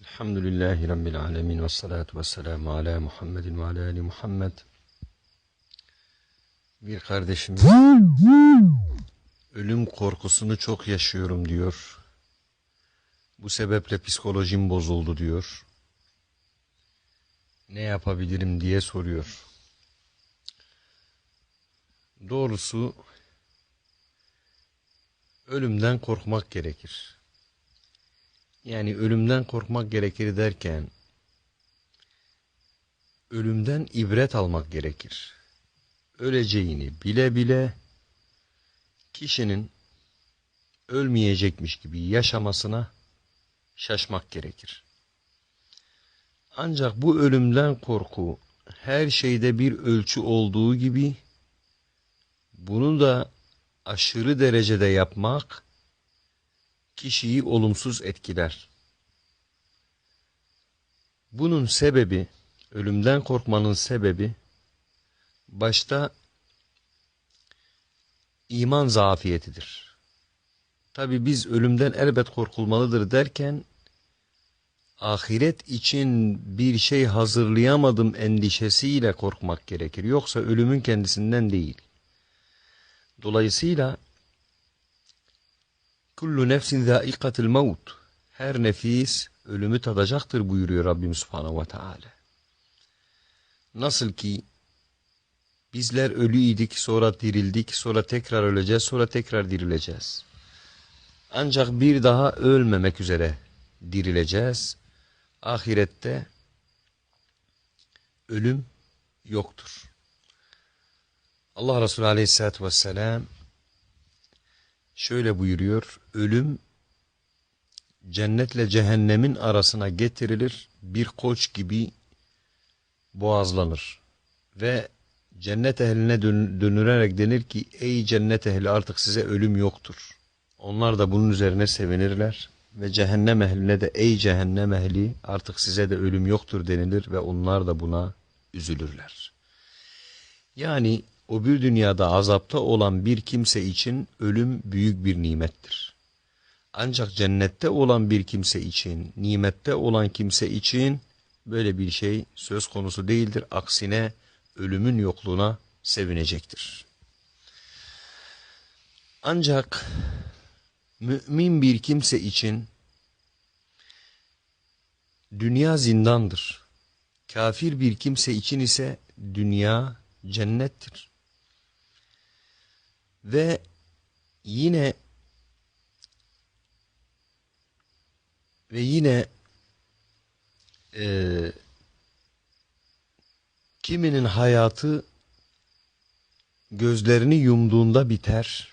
Elhamdülillahi Rabbil alemin ve salatu ve selamu ala Muhammedin ve ala ali Muhammed. Bir kardeşimiz ölüm korkusunu çok yaşıyorum diyor. Bu sebeple psikolojim bozuldu diyor. Ne yapabilirim diye soruyor. Doğrusu ölümden korkmak gerekir. Yani ölümden korkmak gerekir derken ölümden ibret almak gerekir. Öleceğini bile bile kişinin ölmeyecekmiş gibi yaşamasına şaşmak gerekir. Ancak bu ölümden korku her şeyde bir ölçü olduğu gibi bunu da aşırı derecede yapmak kişiyi olumsuz etkiler. Bunun sebebi, ölümden korkmanın sebebi, başta iman zafiyetidir. Tabi biz ölümden elbet korkulmalıdır derken, ahiret için bir şey hazırlayamadım endişesiyle korkmak gerekir. Yoksa ölümün kendisinden değil. Dolayısıyla, Kullu nefsin zâikatil mevt. Her nefis ölümü tadacaktır buyuruyor Rabbim Subhanahu ve Teala. Nasıl ki bizler ölüydik, sonra dirildik, sonra tekrar öleceğiz, sonra tekrar dirileceğiz. Ancak bir daha ölmemek üzere dirileceğiz. Ahirette ölüm yoktur. Allah Resulü Aleyhisselatü Vesselam şöyle buyuruyor. Ölüm cennetle cehennemin arasına getirilir. Bir koç gibi boğazlanır. Ve cennet ehline dön denir ki ey cennet ehli artık size ölüm yoktur. Onlar da bunun üzerine sevinirler. Ve cehennem ehline de ey cehennem ehli artık size de ölüm yoktur denilir ve onlar da buna üzülürler. Yani o bir dünyada azapta olan bir kimse için ölüm büyük bir nimettir. Ancak cennette olan bir kimse için, nimette olan kimse için böyle bir şey söz konusu değildir. Aksine ölümün yokluğuna sevinecektir. Ancak mümin bir kimse için dünya zindandır. Kafir bir kimse için ise dünya cennettir. Ve yine ve yine e, kiminin hayatı gözlerini yumduğunda biter.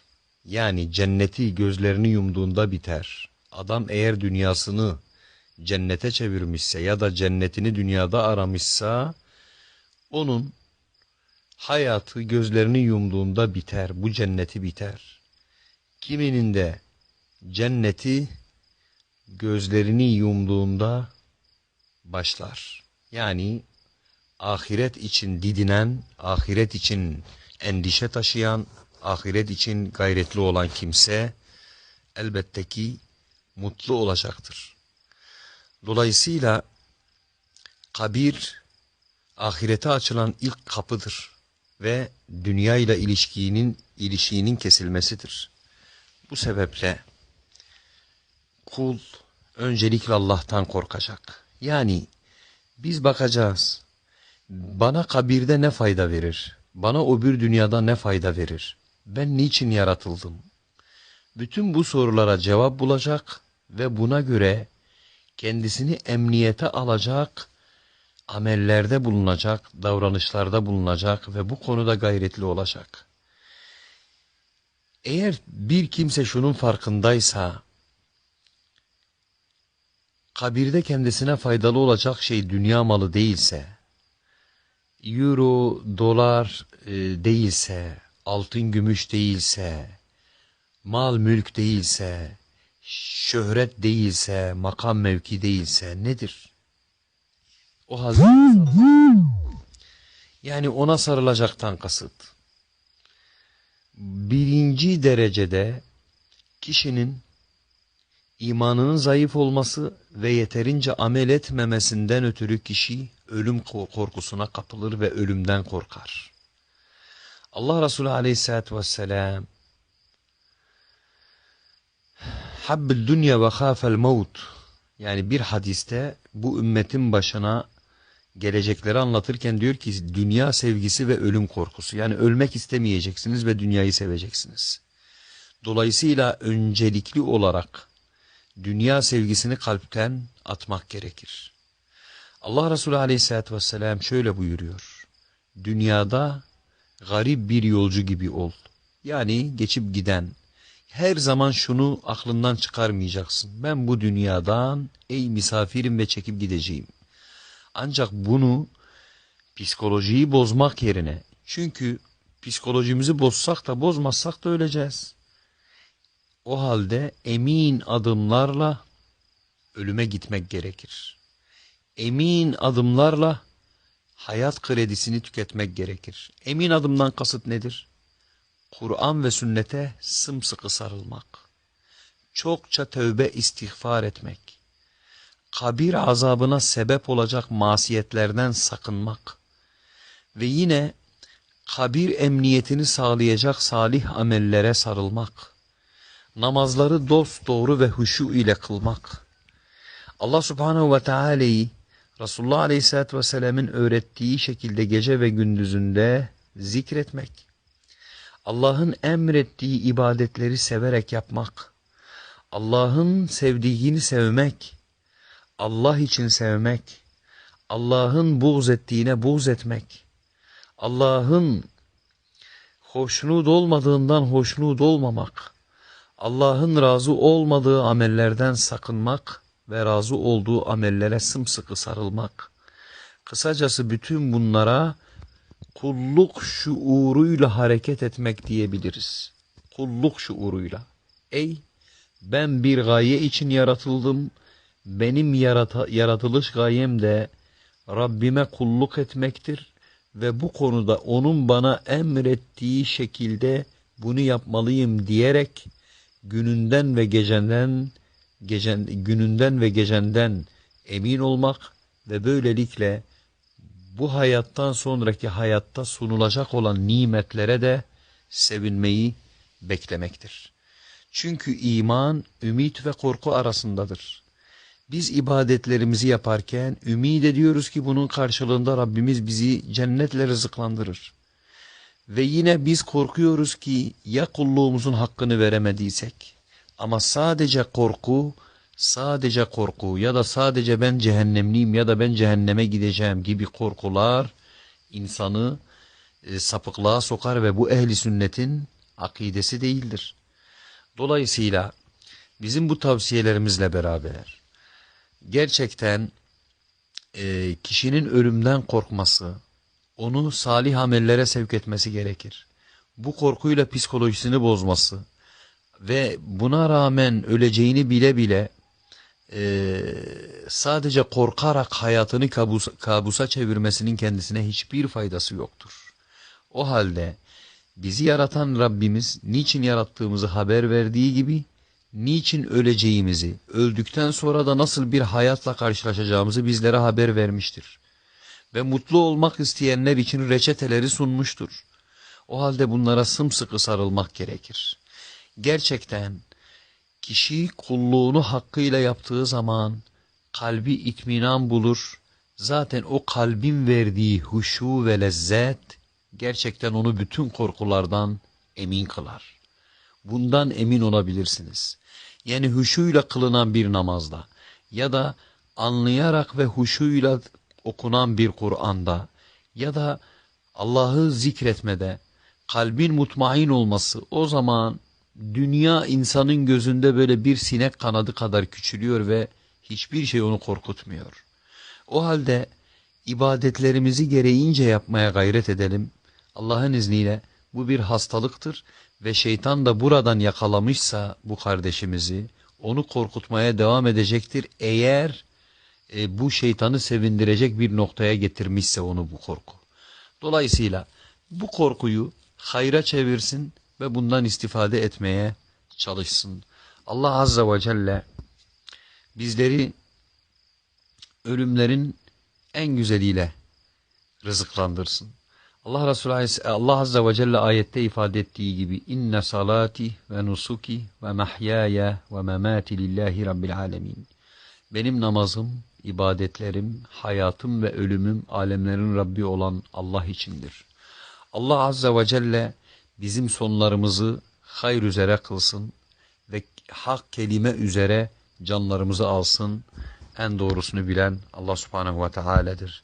Yani cenneti gözlerini yumduğunda biter. Adam eğer dünyasını cennete çevirmişse ya da cennetini dünyada aramışsa onun hayatı gözlerini yumduğunda biter, bu cenneti biter. Kiminin de cenneti gözlerini yumduğunda başlar. Yani ahiret için didinen, ahiret için endişe taşıyan, ahiret için gayretli olan kimse elbette ki mutlu olacaktır. Dolayısıyla kabir ahirete açılan ilk kapıdır ve dünya ile ilişkinin ilişiğinin kesilmesidir. Bu sebeple kul öncelikle Allah'tan korkacak. Yani biz bakacağız. Bana kabirde ne fayda verir? Bana o bir dünyada ne fayda verir? Ben niçin yaratıldım? Bütün bu sorulara cevap bulacak ve buna göre kendisini emniyete alacak amellerde bulunacak, davranışlarda bulunacak ve bu konuda gayretli olacak. Eğer bir kimse şunun farkındaysa, kabirde kendisine faydalı olacak şey dünya malı değilse, euro, dolar e, değilse, altın gümüş değilse, mal mülk değilse, şöhret değilse, makam mevki değilse nedir? O Hazreti yani ona sarılacaktan kasıt. Birinci derecede kişinin imanının zayıf olması ve yeterince amel etmemesinden ötürü kişi ölüm korkusuna kapılır ve ölümden korkar. Allah Resulü aleyhissalatü vesselam Habbül dünya ve khafel mevt yani bir hadiste bu ümmetin başına gelecekleri anlatırken diyor ki dünya sevgisi ve ölüm korkusu. Yani ölmek istemeyeceksiniz ve dünyayı seveceksiniz. Dolayısıyla öncelikli olarak dünya sevgisini kalpten atmak gerekir. Allah Resulü aleyhissalatü vesselam şöyle buyuruyor. Dünyada garip bir yolcu gibi ol. Yani geçip giden. Her zaman şunu aklından çıkarmayacaksın. Ben bu dünyadan ey misafirim ve çekip gideceğim. Ancak bunu psikolojiyi bozmak yerine çünkü psikolojimizi bozsak da bozmazsak da öleceğiz. O halde emin adımlarla ölüme gitmek gerekir. Emin adımlarla hayat kredisini tüketmek gerekir. Emin adımdan kasıt nedir? Kur'an ve sünnete sımsıkı sarılmak. Çokça tövbe istiğfar etmek. Kabir azabına sebep olacak masiyetlerden sakınmak. Ve yine kabir emniyetini sağlayacak salih amellere sarılmak namazları dost doğru ve huşu ile kılmak. Allah subhanehu ve teala'yı Resulullah aleyhissalatü vesselam'ın öğrettiği şekilde gece ve gündüzünde zikretmek. Allah'ın emrettiği ibadetleri severek yapmak. Allah'ın sevdiğini sevmek. Allah için sevmek. Allah'ın buğz ettiğine buğz etmek. Allah'ın hoşnut olmadığından hoşnut olmamak Allah'ın razı olmadığı amellerden sakınmak ve razı olduğu amellere sımsıkı sarılmak. Kısacası bütün bunlara kulluk şuuruyla hareket etmek diyebiliriz. Kulluk şuuruyla. Ey ben bir gaye için yaratıldım. Benim yarata, yaratılış gayem de Rabbime kulluk etmektir ve bu konuda onun bana emrettiği şekilde bunu yapmalıyım diyerek gününden ve gecenden gecen, gününden ve gecenden emin olmak ve böylelikle bu hayattan sonraki hayatta sunulacak olan nimetlere de sevinmeyi beklemektir. Çünkü iman, ümit ve korku arasındadır. Biz ibadetlerimizi yaparken ümid ediyoruz ki bunun karşılığında Rabbimiz bizi cennetle rızıklandırır. Ve yine biz korkuyoruz ki ya kulluğumuzun hakkını veremediysek ama sadece korku, sadece korku ya da sadece ben cehennemliyim ya da ben cehenneme gideceğim gibi korkular insanı e, sapıklığa sokar ve bu ehli sünnetin akidesi değildir. Dolayısıyla bizim bu tavsiyelerimizle beraber gerçekten e, kişinin ölümden korkması, onu salih amellere sevk etmesi gerekir. Bu korkuyla psikolojisini bozması ve buna rağmen öleceğini bile bile e, sadece korkarak hayatını kabus, kabusa çevirmesinin kendisine hiçbir faydası yoktur. O halde bizi yaratan Rabbimiz niçin yarattığımızı haber verdiği gibi niçin öleceğimizi, öldükten sonra da nasıl bir hayatla karşılaşacağımızı bizlere haber vermiştir ve mutlu olmak isteyenler için reçeteleri sunmuştur. O halde bunlara sımsıkı sarılmak gerekir. Gerçekten kişi kulluğunu hakkıyla yaptığı zaman kalbi itminan bulur. Zaten o kalbin verdiği huşu ve lezzet gerçekten onu bütün korkulardan emin kılar. Bundan emin olabilirsiniz. Yani huşuyla kılınan bir namazda ya da anlayarak ve huşuyla okunan bir Kur'an'da ya da Allah'ı zikretmede kalbin mutmain olması o zaman dünya insanın gözünde böyle bir sinek kanadı kadar küçülüyor ve hiçbir şey onu korkutmuyor. O halde ibadetlerimizi gereğince yapmaya gayret edelim. Allah'ın izniyle bu bir hastalıktır ve şeytan da buradan yakalamışsa bu kardeşimizi onu korkutmaya devam edecektir. Eğer e, bu şeytanı sevindirecek bir noktaya getirmişse onu bu korku. Dolayısıyla bu korkuyu hayra çevirsin ve bundan istifade etmeye çalışsın. Allah Azze ve Celle bizleri ölümlerin en güzeliyle rızıklandırsın. Allah Resulü Allah Azze ve Celle ayette ifade ettiği gibi inne salati ve nusuki ve mahyaya ve memati lillahi rabbil alemin. Benim namazım, ibadetlerim, hayatım ve ölümüm alemlerin Rabbi olan Allah içindir. Allah Azze ve Celle bizim sonlarımızı hayır üzere kılsın ve hak kelime üzere canlarımızı alsın. En doğrusunu bilen Allah Subhanahu ve Teala'dır.